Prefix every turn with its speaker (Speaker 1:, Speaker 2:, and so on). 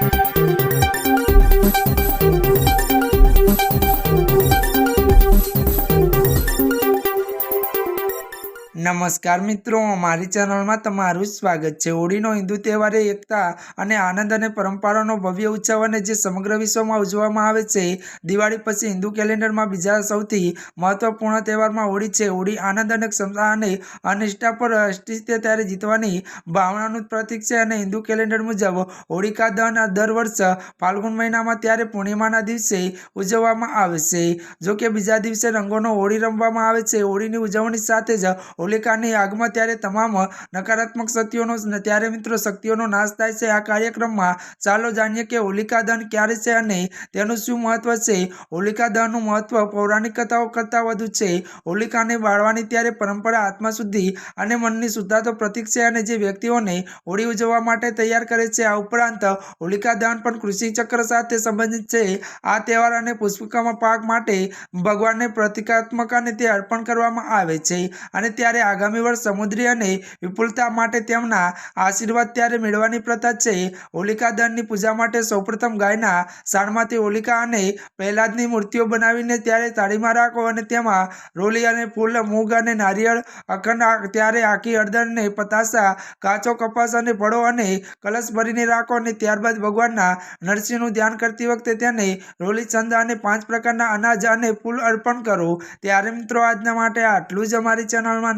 Speaker 1: Thank you. નમસ્કાર મિત્રો, મારી ચેનલમાં તમારું સ્વાગત છે. હોળીનો હિન્દુ તહેવાર એ એકતા અને આનંદ અને પરંપરાનો ભવ્ય ઉત્સવ અને જે સમગ્ર વિશ્વમાં ઉજવવામાં આવે છે, દિવાળી પછી હિન્દુ કેલેન્ડરમાં બીજા સૌથી મહત્વપૂર્ણ તહેવારમાં હોળી છે. હોળી આનંદ અને ક્ષમતા અને અનિષ્ઠા પર અસ્તિત્વ ત્યારે જીતવાની ભાવનાનું પ્રતીક છે અને હિન્દુ કેલેન્ડર મુજબ હોળિકા દહન દર વર્ષ ફાલ્ગુન મહિનામાં ત્યારે પૂર્ણિમાના દિવસે ઉજવવામાં આવે છે. જોકે બીજા દિવસે રંગોનો હોળી રમવામાં આવે છે. હોળીની ઉજવણી સાથે જ હોલિકાની આગમાં ત્યારે તમામ નકારાત્મક શક્તિઓનો ત્યારે મિત્રો શક્તિઓનો નાશ થાય છે. આ કાર્યક્રમમાં ચાલો જાણીએ કે હોલિકા દહન ક્યારે છે અને તેનું શું મહત્વ છે? હોલિકા દહનનું મહત્વ પૌરાણિક કથાઓ કરતાં વધુ છે. હોલિકાને બાળવાની ત્યારે પરંપરા આત્મા શુદ્ધિ અને મનની શુદ્ધતાનો પ્રતીક છે અને જે વ્યક્તિઓને હોળી ઉજવવા માટે તૈયાર કરે છે. આ ઉપરાંત હોલિકા દહન પણ કૃષિ ચક્ર સાથે સંબંધિત છે. આ તહેવાર અને પુષ્પિકામાં પાક માટે ભગવાનને પ્રતિકાત્મક અને તે અર્પણ કરવામાં આવે છે અને ત્યારે આગામી વર્ષ સમુદ્રી અને વિપુલતા માટે તેમના આશીર્વાદ ત્યારે મેળવવાની પ્રથા છે. હોલિકા દહનની પૂજા માટે સૌપ્રથમ ગાયના સાણમાંથી હોલિકા અને પ્રહલાદની મૂર્તિઓ બનાવીને ત્યારે થાળીમાં રાખો અને તેમાં રોલી અને ફૂલ, મૂગ અને નારિયેળ, અખંડ ત્યારે આખી હળદર અને પતાસા, કાચો કપાસ અને ફળો અને કલશ ભરીને રાખો અને ત્યારબાદ ભગવાનના નરસિંહનું ધ્યાન કરતી વખતે તેને રોલી ચંદા અને પાંચ પ્રકારના અનાજ અને ફૂલ અર્પણ કરો. ત્યારે મિત્રો, આજના માટે આટલું જ અમારી ચેનલમાં.